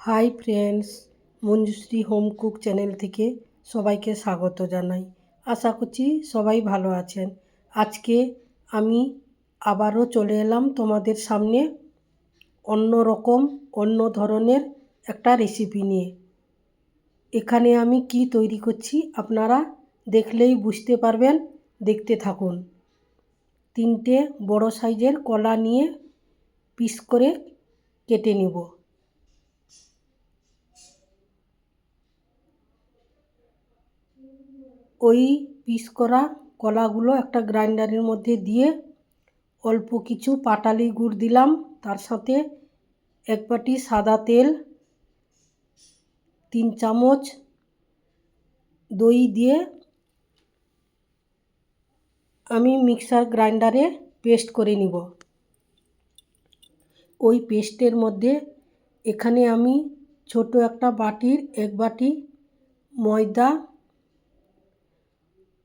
Hi friends, Manjushree home cook channel থেকে সবাইকে স্বাগত জানাই। আশা করছি সবাই ভালো আছেন। আজকে আমি আবারও চলে এলাম তোমাদের সামনে অন্য রকম, অন্য ধরনের একটা রেসিপি নিয়ে। এখানে আমি কি তৈরি করছি আপনারা দেখলেই বুঝতে পারবেন, দেখতে থাকুন। তিনটে বড় সাইজের কলা নিয়ে পিস করে কেটে নেব। ওই পিস করা কলাগুলো একটা গ্রাইন্ডারের মধ্যে দিয়ে অল্প কিছু পাটালি গুড় দিলাম। তার সাথে এক বাটি সাদা তেল, তিন চামচ দই দিয়ে আমি মিক্সার গ্রাইন্ডারে পেস্ট করে নিব। ওই পেস্টের মধ্যে এখানে আমি ছোট একটা বাটির এক বাটি ময়দা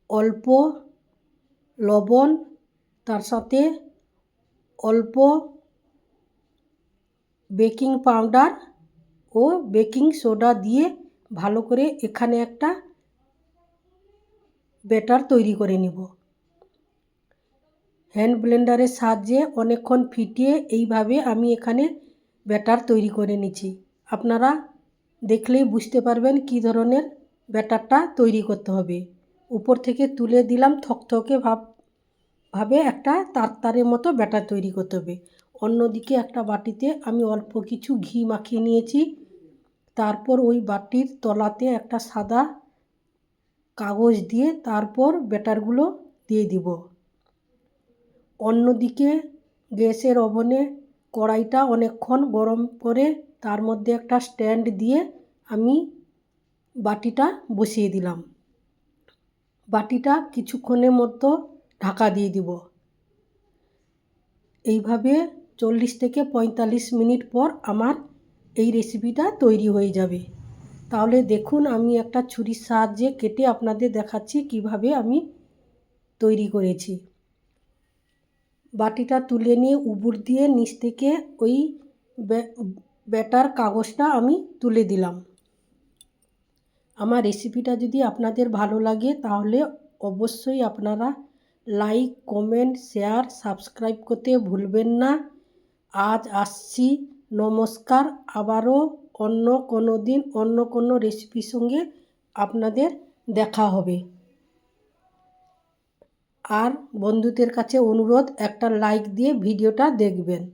অল্প লবণ, তার সাথে অল্প বেকিং পাউডার ও বেকিং সোডা দিয়ে ভালো করে এখানে একটা ব্যাটার তৈরি করে নিব। হ্যান্ড ব্লেন্ডারের সাহায্যে অনেকক্ষণ ফিটিয়ে এইভাবে আমি এখানে ব্যাটার তৈরি করে নিচ্ছি। আপনারা দেখলেই বুঝতে পারবেন কি ধরনের ব্যাটারটা তৈরি করতে হবে। উপর থেকে তুলে দিলাম থকথকে ভাব, ভাবে একটা তারতারের মতো ব্যাটার তৈরি করতে হবে। অন্যদিকে একটা বাটিতে আমি অল্প কিছু ঘি মাখিয়ে নিয়েছি। তারপর ওই বাটির তলাতে একটা সাদা কাগজ দিয়ে তারপর ব্যাটারগুলো দিয়ে দিব। অন্যদিকে গ্যাসের ওভেনে কড়াইটা অনেকক্ষণ গরম করে তার মধ্যে একটা স্ট্যান্ড দিয়ে আমি বাটিটা বসিয়ে দিলাম। বাটিটা কিছুক্ষণের মতো ঢাকা দিয়ে দিব। এইভাবে চল্লিশ থেকে পঁয়তাল্লিশ মিনিট পর আমার এই রেসিপিটা তৈরি হয়ে যাবে। তাহলে দেখুন আমি একটা ছুরির সাহায্যে কেটে আপনাদের দেখাচ্ছি কীভাবে আমি তৈরি করেছি। বাটিটা তুলে নিয়ে উবুর দিয়ে নিচ থেকে ওই ব্যাটার কাগজটা আমি তুলে দিলাম। আমার রেসিপিটা যদি আপনাদের ভালো লাগে, তাহলে অবশ্যই আপনারা লাইক কমেন্ট শেয়ার সাবস্ক্রাইব করতে ভুলবেন না। আজ আসছি। নমস্কার। আবারও অন্য কোনো দিন অন্য কোনো রেসিপির সঙ্গে আপনাদের দেখা হবে। আর বন্ধুদের কাছে অনুরোধ, একটা লাইক দিয়ে ভিডিওটা দেখবেন।